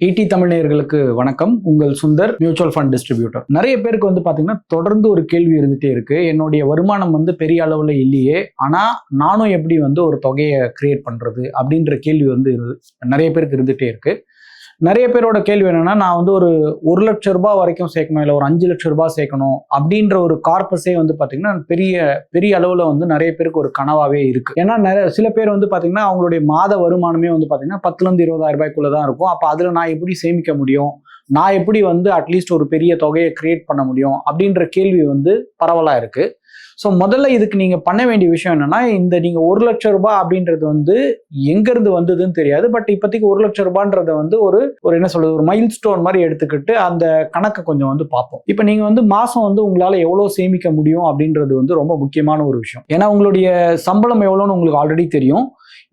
ED தமிழர்களுக்கு வணக்கம். உங்கள் சுந்தர் மியூச்சுவல் ஃபண்ட் டிஸ்ட்ரிபியூட்டர் நிறைய பேருக்கு வந்து பார்த்தீங்கன்னா தொடர்ந்து ஒரு கேள்வி இருந்துகிட்டே இருக்கு. என்னுடைய வருமானம் வந்து பெரிய அளவில் இல்லையே. ஆனால் நானும் எப்படி வந்து ஒரு தொகையை கிரியேட் பண்ணுறது அப்படின்ற கேள்வி வந்து நிறைய பேருக்கு இருந்துகிட்டே இருக்கு. நிறைய பேரோட கேள்வி என்னன்னா நான் வந்து ஒரு ஒரு லட்ச ரூபாய் வரைக்கும் சேர்க்கணும் இல்லை ஒரு அஞ்சு லட்ச ரூபாய் சேர்க்கணும் அப்படின்ற ஒரு கார்பஸே வந்து பார்த்திங்கன்னா பெரிய பெரிய அளவில் வந்து நிறைய பேருக்கு ஒரு கனவாகவே இருக்கு. ஏன்னா நிறைய சில பேர் வந்து பார்த்திங்கன்னா அவங்களுடைய மாத வருமானமே வந்து பார்த்தீங்கன்னா பத்துலேருந்து இருபதாயிரம் ரூபாய்க்குள்ளே தான் இருக்கும். அப்போ அதில் நான் எப்படி சேமிக்க முடியும்? நான் எப்படி வந்து அட்லீஸ்ட் ஒரு பெரிய தொகையை கிரியேட் பண்ண முடியும்? அப்படின்ற கேள்வி வந்து பரவலாக இருக்குது ஸோ முதல்ல இதுக்கு நீங்கள் பண்ண வேண்டிய விஷயம் என்னன்னா இந்த நீங்கள் ஒரு லட்சம் ரூபாய் அப்படின்றது வந்து எங்கேருந்து வந்ததுன்னு தெரியாது. பட் இப்போதைக்கு ஒரு லட்சம் ரூபான்றத வந்து ஒரு ஒரு என்ன சொல்றது ஒரு மைல் ஸ்டோன் மாதிரி எடுத்துக்கிட்டு அந்த கணக்கை கொஞ்சம் வந்து பார்ப்போம். இப்போ நீங்கள் வந்து மாதம் வந்து உங்களால் எவ்வளோ சேமிக்க முடியும் அப்படின்றது வந்து ரொம்ப முக்கியமான ஒரு விஷயம். ஏன்னா உங்களுடைய சம்பளம் எவ்வளோன்னு உங்களுக்கு ஆல்ரெடி தெரியும்.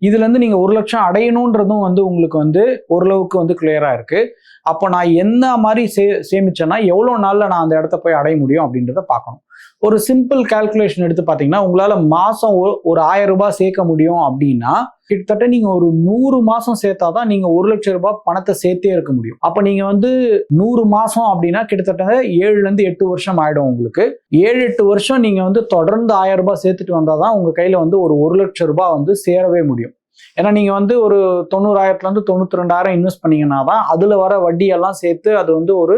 இதுலேருந்து நீங்கள் ஒரு லட்சம் அடையணுன்றதும் வந்து உங்களுக்கு வந்து ஓரளவுக்கு வந்து கிளியராக இருக்குது அப்போ நான் என்ன மாதிரி சே சேமிச்சேன்னா எவ்வளோ நாளில் நான் அந்த இடத்த போய் அடைய முடியும் அப்படின்றத பார்க்கணும். ஒரு சிம்பிள் கால்குலேஷன் எடுத்து பார்த்தீங்கன்னா உங்களால் மாதம் ஒரு- ஒரு ஆயிரம் ரூபாய் சேர்க்க முடியும் அப்படின்னா கிட்டத்தட்ட நீங்கள் ஒரு நூறு மாசம் சேர்த்தாதான் நீங்கள் ஒரு லட்சம் ரூபாய் பணத்தை சேர்த்தே இருக்க முடியும். அப்போ நீங்கள் வந்து நூறு மாதம் அப்படின்னா கிட்டத்தட்ட ஏழுலேருந்து எட்டு வருஷம் ஆகிடும் உங்களுக்கு. ஏழு எட்டு வருஷம் நீங்கள் வந்து தொடர்ந்து ஆயிரம் ரூபாய் சேர்த்துட்டு வந்தாதான் உங்கள் கையில் வந்து ஒரு ஒரு லட்சம் ரூபாய் வந்து சேரவே முடியும். ஏன்னா நீங்கள் வந்து ஒரு தொண்ணூறாயிரத்துலேருந்து தொண்ணூற்றி ரெண்டாயிரம் இன்வெஸ்ட் பண்ணீங்கன்னா தான் அதில் வர வட்டியெல்லாம் சேர்த்து அது வந்து ஒரு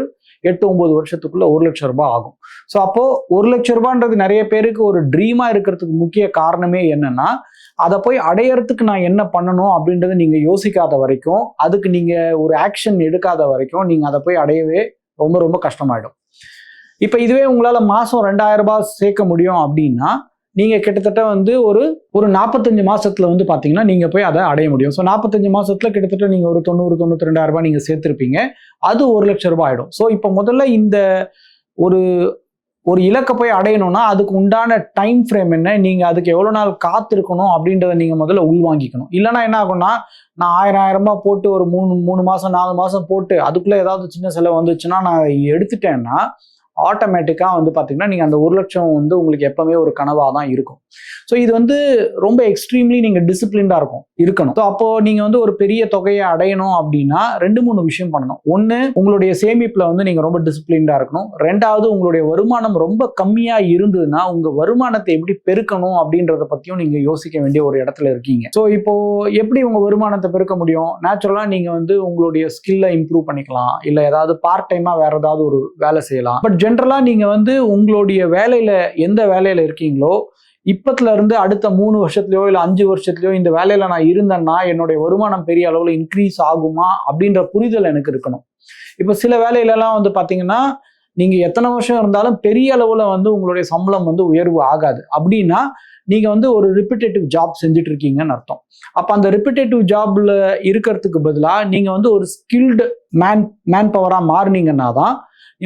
எட்டு ஒன்பது வருஷத்துக்குள்ள ஒரு லட்சம் ரூபாய் ஆகும். ஸோ அப்போ ஒரு லட்சம் ரூபான்றது நிறைய பேருக்கு ஒரு ட்ரீமா இருக்கிறதுக்கு முக்கிய காரணமே என்னன்னா அதை போய் அடையறதுக்கு நான் என்ன பண்ணணும் அப்படின்றத நீங்க யோசிக்காத வரைக்கும் அதுக்கு நீங்க ஒரு ஆக்ஷன் எடுக்காத வரைக்கும் நீங்க அதை போய் அடையவே ரொம்ப ரொம்ப கஷ்டமாயிடும். இப்போ இதுவே உங்களால் மாதம் ரெண்டாயிரம் ரூபாய் சேர்க்க முடியும் அப்படின்னா நீங்கள் கிட்டத்தட்ட வந்து ஒரு ஒரு நாற்பத்தஞ்சு மாதத்தில் வந்து பார்த்தீங்கன்னா நீங்கள் போய் அதை அடைய முடியும். ஸோ நாற்பத்தஞ்சு மாதத்தில் கிட்டத்தட்ட நீங்கள் ஒரு தொண்ணூறு தொண்ணூற்றி ரெண்டாயிரம் நீங்கள் சேர்த்திருப்பீங்க. அது ஒரு லட்ச ரூபாய் ஆகிடும் ஸோ இப்போ முதல்ல இந்த ஒரு ஒரு இலக்கை போய் அடையணும்னா அதுக்கு உண்டான டைம் ஃப்ரேம் என்ன? நீங்கள் அதுக்கு எவ்வளோ நாள் காத்திருக்கணும் அப்படின்றத நீங்கள் முதல்ல உள்வாங்கிக்கணும். இல்லைன்னா என்ன ஆகும்னா நான் ஆயிரம் ஆயிரம் ரூபாய் போட்டு ஒரு மூணு மூணு மாதம் நாலு மாதம் போட்டு அதுக்குள்ளே ஏதாவது சின்ன செலவு வந்துச்சுன்னா நான் எடுத்துட்டேன்னா ஆட்டோமேட்டிக்காக வந்து பார்த்தீங்கன்னா நீங்கள் அந்த ஒரு லட்சம் வந்து உங்களுக்கு எப்பவுமே ஒரு கனவாக தான் இருக்கும். ஸோ இது வந்து ரொம்ப எக்ஸ்ட்ரீம்லி நீங்கள் டிசிப்ளின்டாக இருக்கும் இருக்கணும். ஸோ அப்போது நீங்கள் வந்து ஒரு பெரிய தொகையை அடையணும் அப்படின்னா ரெண்டு மூணு விஷயம் பண்ணணும். ஒன்று உங்களுடைய சேமிப்பில் வந்து நீங்கள் ரொம்ப டிசிப்ளின்டாக இருக்கணும். ரெண்டாவது உங்களுடைய வருமானம் ரொம்ப கம்மியாக இருந்ததுன்னா உங்கள் வருமானத்தை எப்படி பெருக்கணும் அப்படின்றத பற்றியும் நீங்கள் யோசிக்க வேண்டிய ஒரு இடத்துல இருக்கீங்க. ஸோ இப்போது எப்படி உங்கள் வருமானத்தை பெருக்க முடியும்? நேச்சுரலாக நீங்கள் வந்து உங்களுடைய ஸ்கில்லை இம்ப்ரூவ் பண்ணிக்கலாம். இல்லை ஏதாவது பார்ட் டைமாக வேறு ஏதாவது ஒரு வேலை செய்யலாம். பட் ஜென்ரலாக நீங்கள் வந்து உங்களுடைய வேலையில் எந்த வேலையில் இருக்கீங்களோ இப்பத்துல இருந்து அடுத்த மூணு வருஷத்துலையோ இல்லை அஞ்சு வருஷத்துலையோ இந்த வேலையில் நான் இருந்தேன்னா என்னுடைய வருமானம் பெரிய அளவில் இன்க்ரீஸ் ஆகுமா அப்படின்ற புரிதல் எனக்கு இருக்கணும். இப்போ சில வேலையிலலாம் வந்து பார்த்தீங்கன்னா நீங்கள் எத்தனை வருஷம் இருந்தாலும் பெரிய அளவில் வந்து உங்களுடைய சம்பளம் வந்து உயர்வு ஆகாது. அப்படின்னா நீங்கள் வந்து ஒரு ரிப்பிட்டேட்டிவ் ஜாப் செஞ்சுட்டு இருக்கீங்கன்னு அர்த்தம். அப்போ அந்த ரிப்பிட்டேட்டிவ் ஜாப்ல இருக்கிறதுக்கு பதிலாக நீங்கள் வந்து ஒரு ஸ்கில்டு மேன் மேன் பவராக மாறுனீங்கன்னா தான்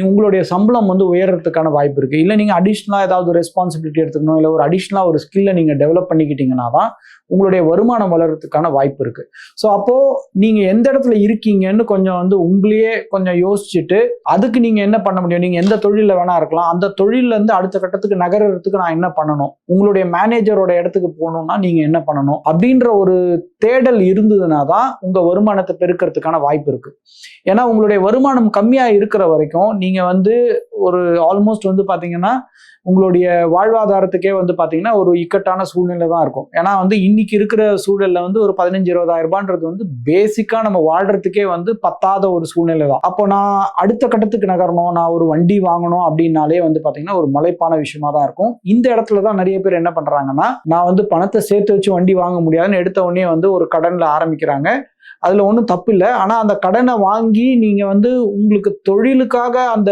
உங்களுடைய சம்பளம் வந்து உயர்றதுக்கான வாய்ப்பு இருக்கு. இல்லை நீங்க அடிஷ்னலா ஏதாவது ரெஸ்பான்சிபிலிட்டி எடுத்துக்கணும் இல்லை ஒரு அடிஷ்னலா ஒரு ஸ்கில்லை நீங்க டெவலப் பண்ணிக்கிட்டீங்கன்னா தான் உங்களுடைய வருமானம் வளர்றதுக்கான வாய்ப்பு இருக்கு. ஸோ அப்போ நீங்க எந்த இடத்துல இருக்கீங்கன்னு கொஞ்சம் வந்து உங்களையே கொஞ்சம் யோசிச்சுட்டு அதுக்கு நீங்க என்ன பண்ண முடியும்? நீங்க எந்த தொழில வேணா இருக்கலாம். அந்த தொழில்ல இருந்து அடுத்த கட்டத்துக்கு நகர்றதுக்கு நான் என்ன பண்ணணும்? உங்களுடைய மேன் மேனேஜரோட இடத்துக்கு போகணும்னா நீங்கள் என்ன பண்ணணும்? அப்படின்ற ஒரு தேடல் இருந்ததுன்னா தான் உங்கள் வருமானத்தை பெருக்கிறதுக்கான வாய்ப்பு இருக்குது ஏன்னா உங்களுடைய வருமானம் கம்மியாக இருக்கிற வரைக்கும் நீங்கள் வந்து ஒரு ஆல்மோஸ்ட் வந்து பார்த்தீங்கன்னா உங்களுடைய வாழ்வாதாரத்துக்கே வந்து பார்த்தீங்கன்னா ஒரு இக்கட்டான சூழ்நிலை தான் இருக்கும். ஏன்னா வந்து இன்னைக்கு இருக்கிற சூழலில் வந்து ஒரு பதினஞ்சு இருபதாயிரம் ரூபான்றது வந்து பேசிக்காக நம்ம வாழ்கிறதுக்கே வந்து பத்தாத ஒரு சூழ்நிலை தான். அப்போ நான் அடுத்த கட்டத்துக்கு நகரணும் நான் ஒரு வண்டி வாங்கணும் அப்படின்னாலே வந்து பார்த்தீங்கன்னா ஒரு மலைப்பான விஷயமா தான் இருக்கும். இந்த இடத்துல தான் நிறைய பேர் என்ன பண்ணுறாங்க பண்றாங்கன்னா நான் வந்து பணத்தை சேர்த்து வச்சு வண்டி வாங்க முடியாதுன்னு எடுத்த உடனே வந்து ஒரு கடன்ல ஆரம்பிக்கிறாங்க. அதுல ஒன்றும் தப்பு இல்லை. ஆனா அந்த கடனை வாங்கி நீங்க வந்து உங்களுக்கு தொழிலுக்காக அந்த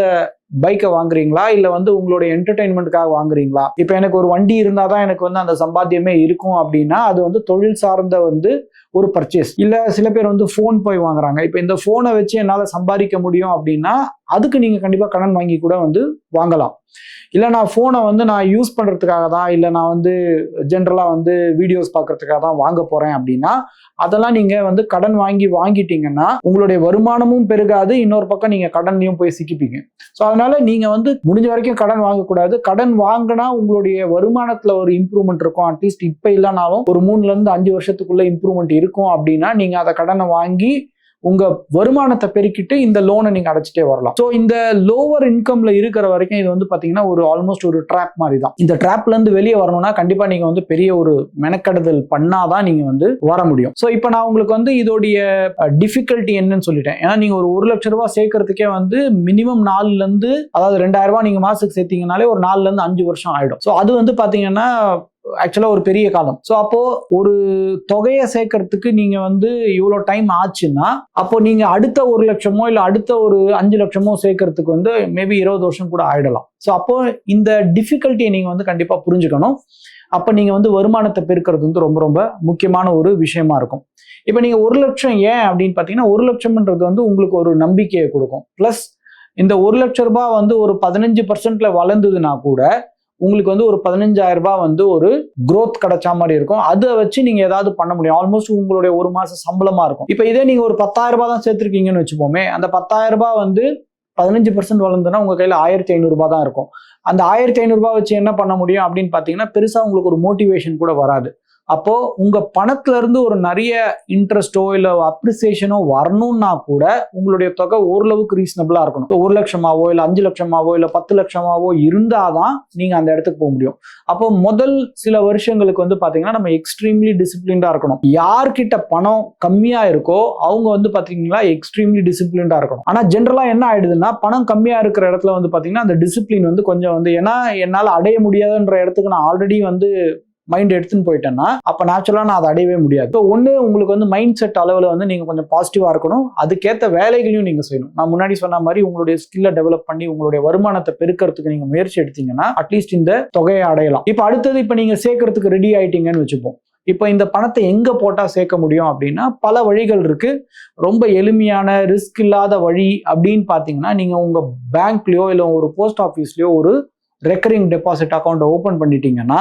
பைக்கை வாங்குறீங்களா? இல்லை வந்து உங்களுடைய என்டர்டைன்மெண்ட்டுக்காக வாங்குறீங்களா? இப்போ எனக்கு ஒரு வண்டி இருந்தால் தான் எனக்கு வந்து அந்த சம்பாத்தியமே இருக்கும் அப்படின்னா அது வந்து தொழில் சார்ந்த வந்து ஒரு பர்ச்சேஸ் இல்ல சில பேர் வந்து ஃபோன் போய் வாங்குறாங்க. இப்போ இந்த ஃபோனை வச்சு என்னால சம்பாதிக்க முடியும் அப்படின்னா அதுக்கு நீங்க கண்டிப்பா கடன் வாங்கி கூட வந்து வாங்கலாம். இல்லை நான் ஃபோனை வந்து நான் யூஸ் பண்ணுறதுக்காக தான் இல்லை நான் வந்து ஜென்ரலாக வந்து வீடியோஸ் பார்க்கறதுக்காக தான் வாங்க போகிறேன் அப்படின்னா அதெல்லாம் நீங்கள் வந்து கடன் வாங்கி வாங்கிட்டீங்கன்னா உங்களுடைய வருமானமும் பெருகாது இன்னொரு பக்கம் நீங்கள் கடன்லையும் போய் சிக்கிப்பீங்க. ஸோ அதனால நீங்கள் வந்து முடிஞ்ச வரைக்கும் கடன் வாங்கக்கூடாது. கடன் வாங்கினா உங்களுடைய வருமானத்தில் ஒரு இம்ப்ரூவ்மெண்ட் இருக்கும். அட்லீஸ்ட் இப்போ இல்லைனாலும் ஒரு மூணுலேருந்து அஞ்சு வருஷத்துக்குள்ள இம்ப்ரூவ்மெண்ட் இருக்கும் அப்படின்னா நீங்கள் அதை கடனை வாங்கி உங்க வருமானத்தை பெருக்கிட்டு இந்த லோனை நீங்க அடைச்சிட்டே வரலாம். ஸோ இந்த லோவர் இன்கம்ல இருக்கிற வரைக்கும் இது வந்து பாத்தீங்கன்னா ஒரு ஆல்மோஸ்ட் ஒரு ட்ராப் மாதிரி தான் இந்த ட்ராப்ல இருந்து வெளியே வரணும்னா கண்டிப்பா நீங்க வந்து பெரிய ஒரு மெனக்கெடுதல் பண்ணாதான் நீங்க வந்து வர முடியும். ஸோ இப்போ நான் உங்களுக்கு வந்து இதோடைய டிஃபிகல்ட்டி என்னன்னு சொல்லிட்டேன். ஏன்னா நீங்க ஒரு ஒரு லட்ச ரூபாய் சேர்க்கறதுக்கே வந்து மினிமம் நாலுல இருந்து அதாவது ரெண்டாயிரம் ரூபாய் நீங்க மாசத்துக்கு சேர்த்தீங்கனாலே ஒரு நாலுல இருந்து அஞ்சு வருஷம் ஆயிடும். ஸோ அது வந்து பாத்தீங்கன்னா ஆக்சுவலாக ஒரு பெரிய காலம். ஸோ அப்போ ஒரு தொகையை சேர்க்கறதுக்கு நீங்க வந்து இவ்வளோ டைம் ஆச்சுன்னா அப்போ நீங்க அடுத்த ஒரு லட்சமோ இல்லை அடுத்த ஒரு அஞ்சு லட்சமோ சேர்க்கறதுக்கு வந்து மேபி இருபது வருஷம் கூட ஆயிடலாம். ஸோ அப்போ இந்த டிஃபிகல்ட்டியை நீங்க வந்து கண்டிப்பா புரிஞ்சுக்கணும். அப்போ நீங்கள் வந்து வருமானத்தை பெருக்கிறது வந்து ரொம்ப ரொம்ப முக்கியமான ஒரு விஷயமா இருக்கும். இப்போ நீங்கள் ஒரு லட்சம் ஏன் அப்படின்னு பார்த்தீங்கன்னா ஒரு லட்சம்ன்றது வந்து உங்களுக்கு ஒரு நம்பிக்கையை கொடுக்கும். ப்ளஸ் இந்த ஒரு லட்ச ரூபாய் வந்து ஒரு பதினஞ்சு பர்சன்ட்ல வளர்ந்ததுன்னா கூட உங்களுக்கு வந்து ஒரு பதினஞ்சாயிரம் ரூபாய் வந்து ஒரு க்ரோத் கிடைச்ச மாதிரி இருக்கும். அதை வச்சு நீங்க ஏதாவது பண்ண முடியும். ஆல்மோஸ்ட் உங்களுடைய ஒரு மாசம் சம்பளமா இருக்கும். இப்போ இதே நீங்க ஒரு பத்தாயிரம் ரூபாய் தான் சேர்த்திருக்கீங்கன்னு வச்சுப்போமே அந்த பத்தாயிரம் ரூபாய் வந்து பதினஞ்சு பர்சன்ட் வளர்ந்துன்னா உங்க கையில ஆயிரத்தி ஐநூறுரூபா தான் இருக்கும். அந்த ஆயிரத்தி ஐநூறு வச்சு என்ன பண்ண முடியும் அப்படின்னு பாத்தீங்கன்னா பெருசா உங்களுக்கு ஒரு மோட்டிவேஷன் கூட வராது. அப்போ உங்க பணத்துல இருந்து ஒரு நிறைய இன்ட்ரெஸ்டோ இல்ல அப்ரிசியேஷனோ வரணும்னா கூட உங்களுடைய தொகை ஓரளவுக்கு ரீசனபிளா இருக்கணும். ஒரு லட்சமாவோ இல்ல அஞ்சு லட்சமாவோ இல்ல பத்து லட்சமாவோ இருந்தாதான் நீங்க அந்த இடத்துக்கு போக முடியும். அப்போ முதல் சில வருஷங்களுக்கு வந்து பாத்தீங்கன்னா நம்ம எக்ஸ்ட்ரீம்லி டிசிப்ளின்டா இருக்கணும். யார்கிட்ட பணம் கம்மியா இருக்கோ அவங்க வந்து பாத்தீங்கன்னா எக்ஸ்ட்ரீம்லி டிசிப்ளின்டா இருக்கணும். ஆனா ஜென்ரலா என்ன ஆயிடுதுன்னா பணம் கம்மியா இருக்கிற இடத்துல வந்து பாத்தீங்கன்னா அந்த டிசிப்ளின் வந்து கொஞ்சம் வந்து ஏன்னா என்னால அடைய முடியாதுன்ற இடத்துக்கு நான் ஆல்ரெடி வந்து மைண்ட் எடுத்துன்னு போயிட்டேன்னா அப்போ நேச்சுரலாக நான் அதை அடையவே முடியாது. ஸோ ஒன்று உங்களுக்கு வந்து மைண்ட் செட் அளவில் வந்து நீங்கள் கொஞ்சம் பாசிட்டிவாக இருக்கணும். அதுக்கேற்ற வேலைகளையும் நீங்கள் செய்யணும். நான் முன்னாடி சொன்ன மாதிரி உங்களுடைய ஸ்கில்லை டெவலப் பண்ணி உங்களுடைய வருமானத்தை பெருக்கிறதுக்கு நீங்கள் முயற்சி எடுத்தீங்கன்னா அட்லீஸ்ட் இந்த தொகையை அடையலாம். இப்போ அடுத்தது இப்போ நீங்கள் சேர்க்கறதுக்கு ரெடி ஆயிட்டீங்கன்னு வச்சுப்போம். இப்போ இந்த பணத்தை எங்க போட்டா சேர்க்க முடியும் அப்படின்னா பல வழிகள் இருக்கு. ரொம்ப எளிமையான ரிஸ்க் இல்லாத வழி அப்படின்னு பார்த்தீங்கன்னா நீங்க உங்க பேங்க்லயோ இல்லை ஒரு போஸ்ட் ஆஃபீஸ்லயோ ஒரு ரெக்கரிங் டெபாசிட் அக்கௌண்ட் ஓபன் பண்ணிட்டீங்கன்னா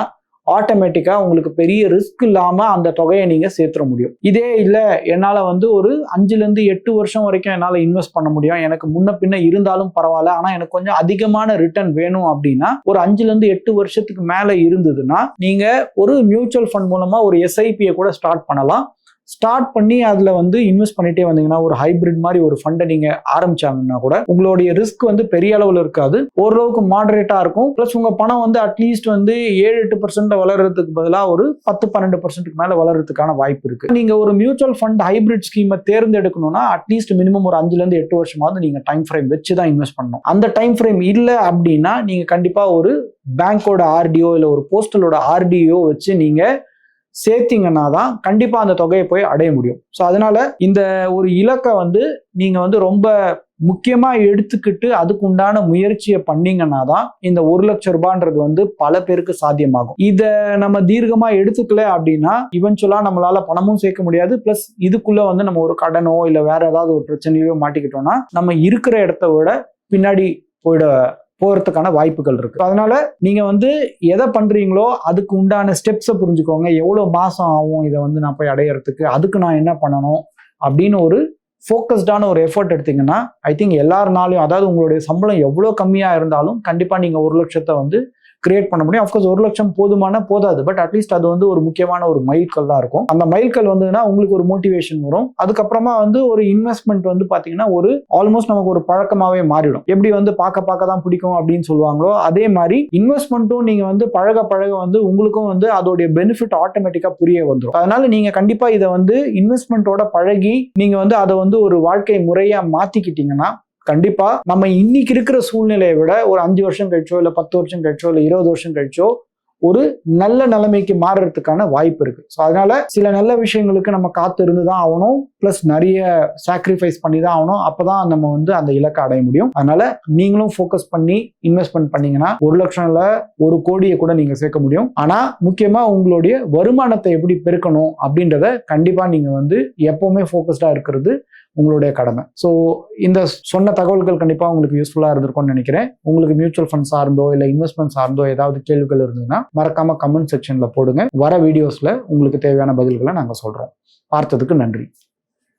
ஆட்டோமேட்டிக்காக உங்களுக்கு பெரிய ரிஸ்க் இல்லாமல் அந்த தொகையை நீங்கள் சேர்த்துட முடியும். இதே இல்லை என்னால் வந்து ஒரு அஞ்சுலேருந்து எட்டு வருஷம் வரைக்கும் என்னால் இன்வெஸ்ட் பண்ண முடியும். எனக்கு முன்ன பின்ன இருந்தாலும் பரவாயில்ல. ஆனால் எனக்கு கொஞ்சம் அதிகமான ரிட்டர்ன் வேணும் அப்படின்னா ஒரு அஞ்சுலேருந்து எட்டு வருஷத்துக்கு மேலே இருந்ததுன்னா நீங்கள் ஒரு மியூச்சுவல் ஃபண்ட் மூலமாக ஒரு எஸ்ஐபியை கூட ஸ்டார்ட் பண்ணலாம். ஸ்டார்ட் பண்ணி அதில் வந்து இன்வெஸ்ட் பண்ணிட்டே வந்தீங்கன்னா ஒரு ஹைபிரிட் மாதிரி ஒரு ஃபண்டை நீங்கள் ஆரம்பிச்சாங்கன்னா கூட உங்களுடைய ரிஸ்க் வந்து பெரிய அளவில் இருக்காது. ஓரளவுக்கு மாடரேட்டாக இருக்கும். ப்ளஸ் உங்கள் பணம் வந்து அட்லீஸ்ட் வந்து ஏழு எட்டு பர்சன்ட் வளர்றதுக்கு பதிலாக ஒரு பத்து பன்னெண்டு பர்சன்ட்டுக்கு மேலே வளர்றதுக்கான வாய்ப்பு இருக்குது நீங்கள் ஒரு மியூச்சுவல் ஃபண்ட் ஹைபிரிட் ஸ்கீமை தேர்ந்தெடுக்கணும்னா அட்லீஸ்ட் மினிமம் ஒரு அஞ்சுலேருந்து எட்டு வருஷமாவது நீங்கள் டைம் ஃப்ரேம் வச்சு தான் இன்வெஸ்ட் பண்ணணும். அந்த டைம் ஃப்ரேம் இல்லை அப்படின்னா நீங்கள் கண்டிப்பாக ஒரு பேங்க்கோட ஆர்டிஓ இல்லை ஒரு போஸ்டலோட ஆர்டிஓ வச்சு நீங்கள் சேர்த்தீங்கன்னா தான் கண்டிப்பாக அந்த தொகையை போய் அடைய முடியும். ஸோ அதனால இந்த ஒரு இலக்கை வந்து நீங்கள் வந்து ரொம்ப முக்கியமாக எடுத்துக்கிட்டு அதுக்கு உண்டான முயற்சியை பண்ணீங்கன்னா தான் இந்த ஒரு லட்சம் ரூபான்றது வந்து பல பேருக்கு சாத்தியமாகும். இதை நம்ம தீர்க்கமாக எடுத்துக்கல அப்படின்னா இவென்ச்சுவலாக நம்மளால பணமும் சேர்க்க முடியாது. ப்ளஸ் இதுக்குள்ளே வந்து நம்ம ஒரு கடனோ இல்லை வேற ஏதாவது ஒரு பிரச்சனையோ மாட்டிக்கிட்டோம்னா நம்ம இருக்கிற இடத்த விட பின்னாடி போயிட போகிறதுக்கான வாய்ப்புகள் இருக்கு. அதனால நீங்க வந்து எதை பண்றீங்களோ அதுக்கு உண்டான ஸ்டெப்ஸை புரிஞ்சுக்கோங்க. எவ்வளோ மாசம் ஆகும் இதை வந்து நான் போய் அடையறதுக்கு? அதுக்கு நான் என்ன பண்ணணும்? அப்படின்னு ஒரு ஃபோக்கஸ்டான ஒரு எஃபர்ட் எடுத்தீங்கன்னா ஐ திங்க் எல்லாருனாலையும் அதாவது உங்களுடைய சம்பளம் எவ்வளோ கம்மியாக இருந்தாலும் கண்டிப்பாக நீங்கள் ஒரு லட்சத்தை வந்து கிரியேட் பண்ண முடியும். அஃப்கோர்ஸ் ஒரு லட்சம் போதுமான போதாது. பட் அட்லீஸ்ட் அது வந்து ஒரு முக்கியமான ஒரு மைல்கல்லாக இருக்கும். அந்த மைல்கல் வந்ததுன்னா உங்களுக்கு ஒரு மோட்டிவேஷன் வரும். அதுக்கப்புறமா வந்து ஒரு இன்வெஸ்ட்மெண்ட் வந்து பார்த்தீங்கன்னா ஒரு ஆல்மோஸ்ட் நமக்கு ஒரு பழக்கமாகவே மாறிடும். எப்படி வந்து பார்க்க பார்க்க தான் பிடிக்கும் அப்படின்னு சொல்லுவாங்களோ அதே மாதிரி இன்வெஸ்ட்மெண்ட்டும் நீங்கள் வந்து பழக பழக வந்து உங்களுக்கும் வந்து அதோடைய பெனிஃபிட் ஆட்டோமேட்டிக்காக புரிய வந்துடும் அதனால நீங்கள் கண்டிப்பாக இதை வந்து இன்வெஸ்ட்மெண்ட்டோட பழகி நீங்கள் வந்து அதை வந்து ஒரு வாழ்க்கை முறையாக மாற்றிக்கிட்டீங்கன்னா கண்டிப்பா நம்ம இன்னைக்கு இருக்கிற சூழ்நிலையை விட ஒரு அஞ்சு வருஷம் கழிச்சோ இல்ல பத்து வருஷம் கழிச்சோ இல்ல இருபது வருஷம் கழிச்சோ ஒரு நல்ல நிலைமைக்கு மாறுறதுக்கான வாய்ப்பு இருக்கு. ஸோ அதனால சில நல்ல விஷயங்களுக்கு நம்ம காத்து இருந்து தான் ஆகணும். ப்ளஸ் நிறைய சாக்ரிஃபைஸ் பண்ணி தான் ஆகணும். அப்பதான் நம்ம வந்து அந்த இலக்கை அடைய முடியும். அதனால நீங்களும் ஃபோக்கஸ் பண்ணி இன்வெஸ்ட்மெண்ட் பண்ணீங்கன்னா ஒரு லட்சம் இல்ல ஒரு கோடியை கூட நீங்க சேர்க்க முடியும். ஆனா முக்கியமா உங்களுடைய வருமானத்தை எப்படி பெருக்கணும் அப்படின்றத கண்டிப்பா நீங்க வந்து எப்பவுமே ஃபோக்கஸ்டா இருக்கிறது உங்களுடைய கடமை. ஸோ இந்த சொன்ன தகவல்கள் கண்டிப்பாக உங்களுக்கு யூஸ்ஃபுல்லாக இருந்திருக்கும்னு நினைக்கிறேன். உங்களுக்கு மியூச்சுவல் ஃபண்ட் சார்ந்தோ இல்லை இன்வெஸ்ட்மெண்ட் சார்ந்தோ ஏதாவது கேள்விகள் இருந்ததுன்னா மறக்காம கமெண்ட் செக்ஷனில் போடுங்க. வர வீடியோஸில் உங்களுக்கு தேவையான பதில்களை நாங்கள் சொல்கிறோம் பார்த்ததுக்கு நன்றி.